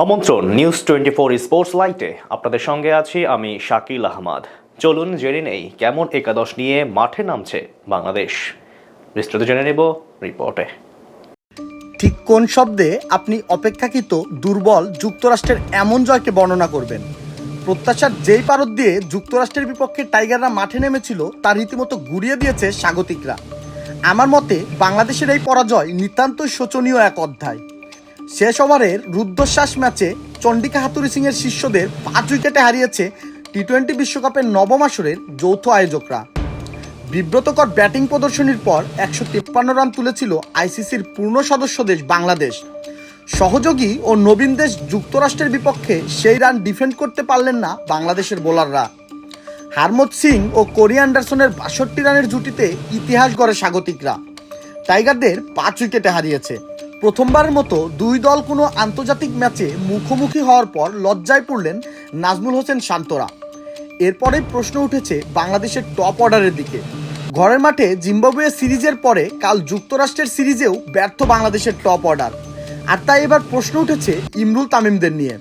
আমন্ত্রণ news twenty four sports লাইটে আপনাদের সঙ্গে আছি আমি শাকিল আহমদ। চলুন জেনে নেই, কেমন একাদশ নিয়ে মাঠে নামছে বাংলাদেশ। বিস্তৃত জেনে নেব রিপোর্টে। ঠিক কোন শব্দে আপনি অপেক্ষাকৃত দুর্বল যুক্তরাষ্ট্রের এমন জয়কে বর্ণনা করবেন? প্রত্যাশার যেই পারদ দিয়ে যুক্তরাষ্ট্রের বিপক্ষে টাইগাররা মাঠে নেমেছিল তার রীতিমতো গুড়িয়ে দিয়েছে স্বাগতিকরা। আমার মতে, বাংলাদেশের এই পরাজয় নিতান্তই শোচনীয় এক অধ্যায়। শেষ ওভারের রুদ্ধশ্বাস ম্যাচে চন্ডিকা হাতুরি সিংয়ের শিষ্যদের পাঁচ উইকেটে হারিয়েছে টি টোয়েন্টি বিশ্বকাপের নবম আসরের যৌথ আয়োজকরা। বিব্রতকর ব্যাটিং প্রদর্শনীর পর একশো তিপ্পান্ন রান তুলেছিল আইসিসির পূর্ণ সদস্য দেশ বাংলাদেশ। সহযোগী ও নবীন দেশ যুক্তরাষ্ট্রের বিপক্ষে সেই রান ডিফেন্ড করতে পারলেন না বাংলাদেশের বোলাররা। হারমত সিং ও কোরি অ্যান্ডারসনের বাষট্টি রানের জুটিতে ইতিহাস গড়ে স্বাগতিকরা। টাইগারদের পাঁচ উইকেটে হারিয়েছে। প্রথমবারের মতো দুই দল কোনো আন্তর্জাতিক ম্যাচে মুখোমুখি হওয়ার পর লজ্জায় পড়লেন নাজমুল হোসেন শান্তরা। এরপরে প্রশ্ন উঠেছে বাংলাদেশের টপ অর্ডারের দিকে। ঘরের মাঠে জিম্বাবুয়ে সিরিজের পরে কাল যুক্তরাষ্ট্রের সিরিজেও ব্যর্থ বাংলাদেশের টপ অর্ডার। আর তাই এবার প্রশ্ন উঠেছে ইমরুল তামিমদের নিয়ে।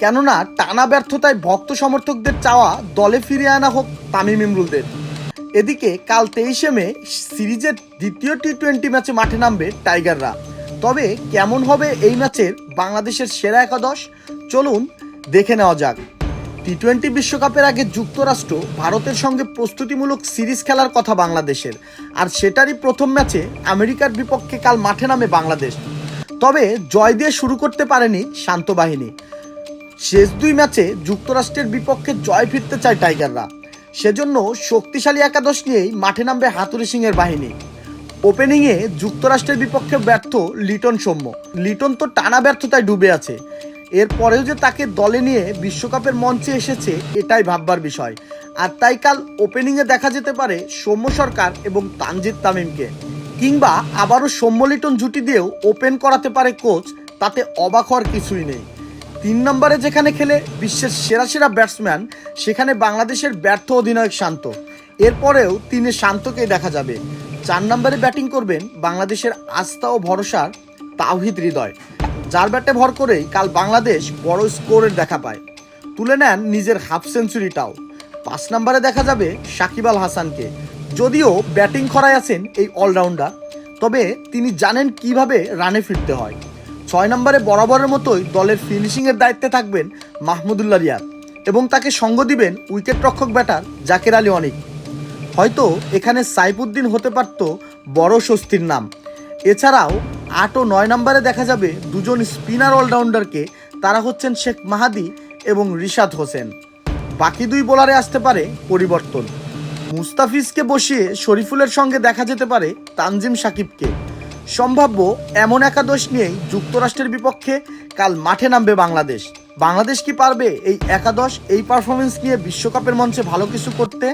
কেননা টানা ব্যর্থতায় ভক্ত সমর্থকদের চাওয়া দলে ফিরিয়ে আনা হোক তামিম ইমরুলদের। এদিকে কাল তেইশে মে সিরিজের দ্বিতীয় টি টোয়েন্টি ম্যাচে মাঠে নামবে টাইগাররা। তবে কেমন হবে এই ম্যাচের বাংলাদেশের সেরা একাদশ? চলুন দেখে নেওয়া যাক। টি টোয়েন্টি বিশ্বকাপের আগে যুক্তরাষ্ট্র ভারতের সঙ্গে প্রস্তুতিমূলক সিরিজ খেলার কথা বাংলাদেশের। আর সেটারই প্রথম ম্যাচে আমেরিকার বিপক্ষে কাল মাঠে নামে বাংলাদেশ। তবে জয় দিয়ে শুরু করতে পারেনি শান্ত বাহিনী। শেষ দুই ম্যাচে যুক্তরাষ্ট্রের বিপক্ষে জয় ফিরতে চায় টাইগাররা। সেজন্য শক্তিশালী একাদশ নিয়েই মাঠে নামবে হাতুরি সিংয়ের বাহিনী। ওপেনিংয়ে যুক্তরাষ্ট্রের বিপক্ষে ব্যর্থ লিটন সৌম্য। লিটন তো টানা ব্যর্থতায় ডুবে আছে। এরপরেও যে তাকে দলে নিয়ে বিশ্বকাপের মঞ্চে এসেছে, এটাই ভাববার বিষয়। আর তাই কাল ওপেনিংয়ে দেখা যেতে পারে সৌম্য সরকার এবং তানজিদ তামিমকে। কিংবা আবারও সৌম্য লিটন জুটি দিয়েও ওপেন করাতে পারে কোচ, তাতে অবাক হওয়ার কিছুই নেই। তিন নম্বরে যেখানে খেলে বিশ্বের সেরা সেরা ব্যাটসম্যান, সেখানে বাংলাদেশের ব্যর্থ অধিনায়ক শান্ত। এরপরেও তিনি শান্তকেই দেখা যাবে। চার নম্বরে ব্যাটিং করবেন বাংলাদেশের আস্থা ও ভরসার তাওহিদ হৃদয়, যার ব্যাটে ভর করেই কাল বাংলাদেশ বড় স্কোরের দেখা পায়। তুলে নেন নিজের হাফ সেঞ্চুরিটাও পাঁচ নম্বরে দেখা যাবে সাকিব আল হাসানকে। যদিও ব্যাটিং খরায় আছেন এই অলরাউন্ডার, তবে তিনি জানেন কীভাবে রানে ফিরতে হয়। ছয় নম্বরে বরাবরের মতোই দলের ফিনিশিংয়ের দায়িত্বে থাকবেন মাহমুদুল্লাহ রিয়াদ এবং তাকে সঙ্গ দিবেন উইকেট রক্ষক ব্যাটার জাকের আলী অনিক। হয়তো এখানে সাইফুদ্দিন হতে পারত বড় স্বস্তির নাম। এছাড়াও আট ও নয় নম্বরে দেখা যাবে দুজন স্পিনার অলরাউন্ডারকে, তারা হচ্ছেন শেখ মাহাদি এবং রিশাদ হোসেন। বাকি দুই বোলারে আসতে পারে পরিবর্তন। মুস্তাফিজকে বসিয়ে শরীফুলের সঙ্গে দেখা যেতে পারে তানজিম সাকিবকে। সম্ভাব্য এমন একাদশ নিয়েই যুক্তরাষ্ট্রের বিপক্ষে কাল মাঠে নামবে বাংলাদেশ। বাংলাদেশ কি পারবে এই একাদশ, এই পারফরমেন্স নিয়ে বিশ্বকাপের মঞ্চে ভালো কিছু করতে?